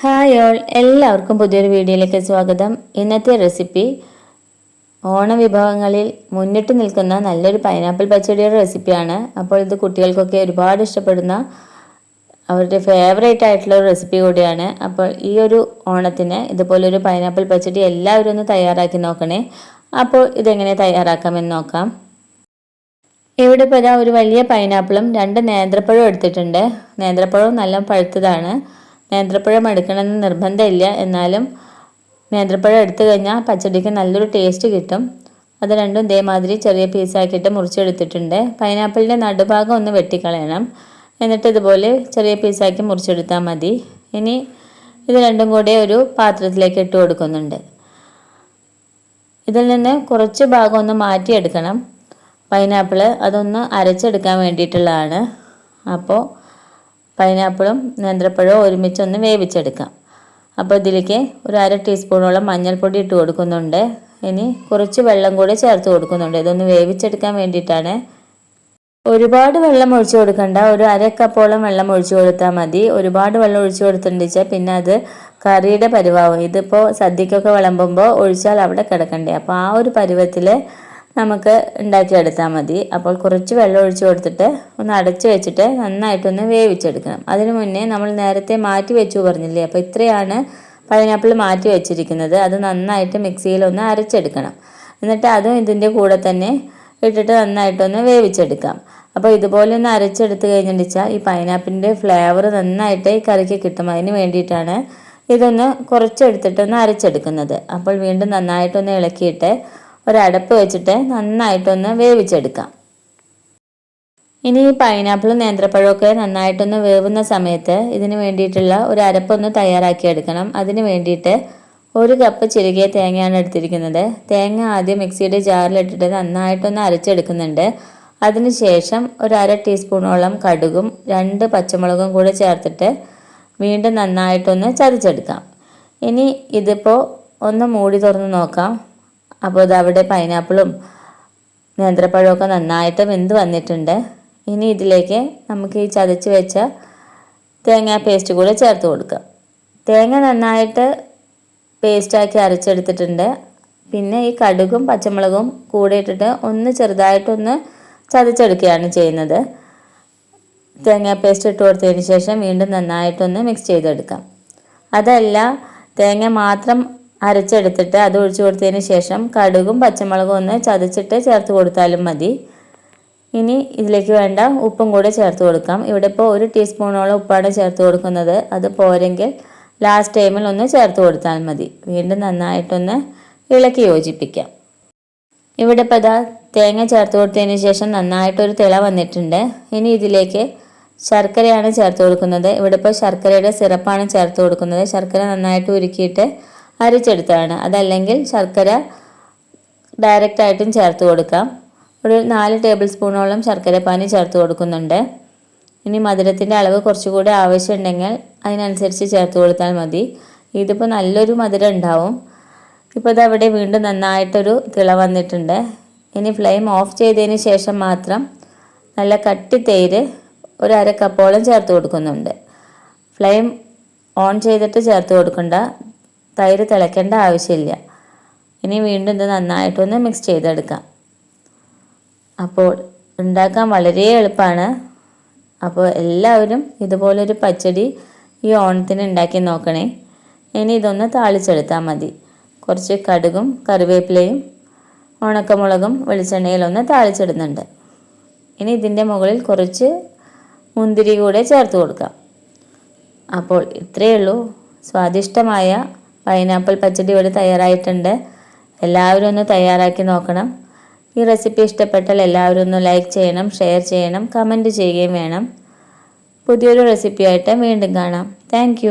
Hi all എല്ലാവർക്കും പുതിയൊരു വീഡിയോയിലേക്ക് സ്വാഗതം. ഇന്നത്തെ റെസിപ്പി ഓണവിഭവങ്ങളിൽ മുന്നിട്ട് നിൽക്കുന്ന നല്ലൊരു പൈനാപ്പിൾ പച്ചടിയുടെ റെസിപ്പിയാണ്. അപ്പോൾ ഇത് കുട്ടികൾക്കൊക്കെ ഒരുപാട് ഇഷ്ടപ്പെടുന്ന അവരുടെ ഫേവറേറ്റ് ആയിട്ടുള്ള ഒരു റെസിപ്പി കൂടിയാണ്. അപ്പോൾ ഈ ഒരു ഓണത്തിന് ഇതുപോലൊരു പൈനാപ്പിൾ പച്ചടി എല്ലാവരും ഒന്ന് തയ്യാറാക്കി നോക്കണേ. അപ്പോൾ ഇതെങ്ങനെ തയ്യാറാക്കാമെന്ന് നോക്കാം. ഇവിടെ ഇപ്പോൾ ഒരു വലിയ പൈനാപ്പിളും രണ്ട് നേന്ത്രപ്പഴവും എടുത്തിട്ടുണ്ട്. നേന്ത്രപ്പഴവും നല്ല പഴുത്തതാണ്. നേന്ത്രപ്പഴം എടുക്കണമെന്ന് നിർബന്ധമില്ല. എന്നാലും നേന്ത്രപ്പഴം എടുത്തു കഴിഞ്ഞാൽ പച്ചടിക്ക് നല്ലൊരു ടേസ്റ്റ് കിട്ടും. അത് രണ്ടും ഇതേമാതിരി ചെറിയ പീസാക്കിയിട്ട് മുറിച്ചെടുത്തിട്ടുണ്ട്. പൈനാപ്പിളിന്റെ നടുഭാഗം ഒന്ന് വെട്ടിക്കളയണം. എന്നിട്ട് ഇതുപോലെ ചെറിയ പീസാക്കി മുറിച്ചെടുത്താൽ മതി. ഇനി ഇത് രണ്ടും കൂടെ ഒരു പാത്രത്തിലേക്ക് ഇട്ട് കൊടുക്കുന്നുണ്ട്. ഇതിൽ നിന്ന് കുറച്ച് ഭാഗം ഒന്ന് മാറ്റിയെടുക്കണം. പൈനാപ്പിൾ അതൊന്ന് അരച്ചെടുക്കാൻ വേണ്ടിയിട്ടുള്ളതാണ്. അപ്പോൾ പൈനാപ്പിളും നേന്ത്രപ്പഴവും ഒരുമിച്ചൊന്ന് വേവിച്ചെടുക്കാം. അപ്പോൾ ഇതിലേക്ക് ഒരു അര ടീസ്പൂണോളം മഞ്ഞൾപ്പൊടി ഇട്ട് കൊടുക്കുന്നുണ്ട്. ഇനി കുറച്ച് വെള്ളം കൂടെ ചേർത്ത് കൊടുക്കുന്നുണ്ട്. ഇതൊന്ന് വേവിച്ചെടുക്കാൻ വേണ്ടിയിട്ടാണ്. ഒരുപാട് വെള്ളം ഒഴിച്ചു കൊടുക്കണ്ട. ഒരു അര കപ്പോളം വെള്ളം ഒഴിച്ചു കൊടുത്താൽ മതി. ഒരുപാട് വെള്ളം ഒഴിച്ചു കൊടുത്തിട്ടുണ്ടെച്ചാൽ പിന്നെ അത് കറിയുടെ പരിവാവും. ഇതിപ്പോൾ സദ്യക്കൊക്കെ വിളമ്പുമ്പോൾ ഒഴിച്ചാൽ അവിടെ കിടക്കണ്ടേ. അപ്പോൾ ആ ഒരു പരുവത്തിൽ നമുക്ക് ഉണ്ടാക്കിയെടുത്താൽ മതി. അപ്പോൾ കുറച്ച് വെള്ളം ഒഴിച്ചു കൊടുത്തിട്ട് ഒന്ന് അടച്ച് വെച്ചിട്ട് നന്നായിട്ടൊന്ന് വേവിച്ചെടുക്കണം. അതിനു മുന്നേ നമ്മൾ നേരത്തെ മാറ്റി വെച്ചു പറഞ്ഞില്ലേ? അപ്പോൾ ഇത്രയാണ് പൈനാപ്പിൾ മാറ്റി വെച്ചിരിക്കുന്നത്. അത് നന്നായിട്ട് മിക്സിയിൽ ഒന്ന് അരച്ചെടുക്കണം. എന്നിട്ട് അതും ഇതിന്റെ കൂടെ തന്നെ ഇട്ടിട്ട് നന്നായിട്ടൊന്ന് വേവിച്ചെടുക്കാം. അപ്പോൾ ഇതുപോലെ ഒന്ന് അരച്ചെടുത്ത് കഴിഞ്ഞിട്ടാൽ ഈ പൈനാപ്പിളിന്റെ ഫ്ലേവർ നന്നായിട്ട് ഈ കറിക്ക് കിട്ടും. അതിന് വേണ്ടിയിട്ടാണ് ഇതൊന്ന് കുറച്ചെടുത്തിട്ടൊന്ന് അരച്ചെടുക്കുന്നത്. അപ്പോൾ വീണ്ടും നന്നായിട്ടൊന്ന് ഇളക്കിയിട്ട് ഒരടപ്പ് വെച്ചിട്ട് നന്നായിട്ടൊന്ന് വേവിച്ചെടുക്കാം. ഇനി ഈ പൈനാപ്പിളും നേന്ത്രപ്പഴമൊക്കെ നന്നായിട്ടൊന്ന് വേവുന്ന സമയത്ത് ഇതിന് വേണ്ടിയിട്ടുള്ള ഒരു അരപ്പൊന്ന് തയ്യാറാക്കി എടുക്കണം അതിന് വേണ്ടിയിട്ട് ഒരു കപ്പ് ചിരുകിയ തേങ്ങയാണ് എടുത്തിരിക്കുന്നത്. തേങ്ങ ആദ്യം മിക്സിയുടെ ജാറിലിട്ടിട്ട് നന്നായിട്ടൊന്ന് അരച്ചെടുക്കുന്നുണ്ട്. അതിനുശേഷം ഒരു അര ടീസ്പൂണോളം കടുകും രണ്ട് പച്ചമുളകും കൂടെ ചേർത്തിട്ട് വീണ്ടും നന്നായിട്ടൊന്ന് ചതച്ചെടുക്കാം. ഇനി ഇതിപ്പോൾ ഒന്ന് മൂടി തുറന്ന് നോക്കാം. അപ്പോൾ ഇത് അവിടെ പൈനാപ്പിളും നേന്ത്രപ്പഴമൊക്കെ നന്നായിട്ട് വെന്ത് വന്നിട്ടുണ്ട്. ഇനി ഇതിലേക്ക് നമുക്ക് ഈ ചതച്ച് വെച്ച തേങ്ങ പേസ്റ്റ് കൂടെ ചേർത്ത് കൊടുക്കാം. തേങ്ങ നന്നായിട്ട് പേസ്റ്റാക്കി അരച്ചെടുത്തിട്ടുണ്ട്. പിന്നെ ഈ കടുകും പച്ചമുളകും കൂടെ ഇട്ടിട്ട് ഒന്ന് ചെറുതായിട്ടൊന്ന് ചതച്ചെടുക്കുകയാണ് ചെയ്യുന്നത്. തേങ്ങ പേസ്റ്റ് ഇട്ട് കൊടുത്തതിന് ശേഷം വീണ്ടും നന്നായിട്ടൊന്ന് മിക്സ് ചെയ്തെടുക്കാം. അതല്ല തേങ്ങ മാത്രം അരച്ചെടുത്തിട്ട് അത് ഒഴിച്ചു കൊടുത്തതിന് ശേഷം കടുകും പച്ചമുളകും ഒന്ന് ചതച്ചിട്ട് ചേർത്ത് കൊടുത്താലും മതി. ഇനി ഇതിലേക്ക് വേണ്ട ഉപ്പും കൂടെ ചേർത്ത് കൊടുക്കാം. ഇവിടെ ഇപ്പോൾ ഒരു ടീസ്പൂണോളം ഉപ്പാണ് ചേർത്ത് കൊടുക്കുന്നത്. അത് പോരെങ്കിൽ ലാസ്റ്റ് ടൈമിൽ ഒന്ന് ചേർത്ത് കൊടുത്താൽ മതി. വീണ്ടും നന്നായിട്ടൊന്ന് ഇളക്കി യോജിപ്പിക്കാം. ഇവിടെ ഇപ്പോൾ ഇതാ തേങ്ങ ചേർത്ത് കൊടുത്തതിന് ശേഷം നന്നായിട്ടൊരു തിള വന്നിട്ടുണ്ട്. ഇനി ഇതിലേക്ക് ശർക്കരയാണ് ചേർത്ത് കൊടുക്കുന്നത്. ഇവിടെ ഇപ്പോൾ ശർക്കരയുടെ സിറപ്പാണ് ചേർത്ത് കൊടുക്കുന്നത്. ശർക്കര നന്നായിട്ട് ഉരുക്കിയിട്ട് അരിച്ചെടുത്തതാണ്. അതല്ലെങ്കിൽ ശർക്കര ഡയറക്റ്റായിട്ടും ചേർത്ത് കൊടുക്കാം. ഒരു നാല് ടേബിൾ സ്പൂണോളം ശർക്കര പാനി ചേർത്ത് കൊടുക്കുന്നുണ്ട്. ഇനി മധുരത്തിന്റെ അളവ് കുറച്ചുകൂടി ആവശ്യമുണ്ടെങ്കിൽ അതിനനുസരിച്ച് ചേർത്ത് കൊടുത്താൽ മതി. ഇതിപ്പോൾ നല്ലൊരു മധുരം ഉണ്ടാവും. ഇപ്പോൾ ഇത് അവിടെ വീണ്ടും നന്നായിട്ടൊരു തിള വന്നിട്ടുണ്ട്. ഇനി ഫ്ലെയിം ഓഫ് ചെയ്തതിന് ശേഷം മാത്രം നല്ല കട്ടി തേര് ഒരു അര കപ്പോളം ചേർത്ത് കൊടുക്കുന്നുണ്ട്. ഫ്ലെയിം ഓൺ ചെയ്തിട്ട് ചേർത്ത് കൊടുക്കണ്ട. തൈര് തിളയ്ക്കേണ്ട ആവശ്യമില്ല. ഇനി വീണ്ടും ഇത് നന്നായിട്ടൊന്ന് മിക്സ് ചെയ്തെടുക്കാം. അപ്പോൾ ഉണ്ടാക്കാൻ വളരെ എളുപ്പമാണ്. അപ്പോൾ എല്ലാവരും ഇതുപോലൊരു പച്ചടി ഈ ഓണത്തിന് ഉണ്ടാക്കി നോക്കണേ. ഇനി ഇതൊന്ന് താളിച്ചെടുത്താൽ മതി. കുറച്ച് കടുകും കറിവേപ്പിലയും ഉണക്കമുളകും വെളിച്ചെണ്ണയിലൊന്ന് താളിച്ചിടുന്നുണ്ട്. ഇനി ഇതിന്റെ മുകളിൽ കുറച്ച് മുന്തിരി കൂടെ ചേർത്ത് കൊടുക്കാം. അപ്പോൾ ഇത്രയേ ഉള്ളൂ. സ്വാദിഷ്ടമായ പൈനാപ്പിൾ പച്ചടി ഇവിടെ തയ്യാറായിട്ടുണ്ട്. എല്ലാവരും ഒന്ന് തയ്യാറാക്കി നോക്കണം. ഈ റെസിപ്പി ഇഷ്ടപ്പെട്ടാൽ എല്ലാവരും ഒന്ന് ലൈക്ക് ചെയ്യണം ഷെയർ ചെയ്യണം കമന്റ് ചെയ്യുകയും വേണം. പുതിയൊരു റെസിപ്പിയായിട്ട് വീണ്ടും കാണാം. താങ്ക്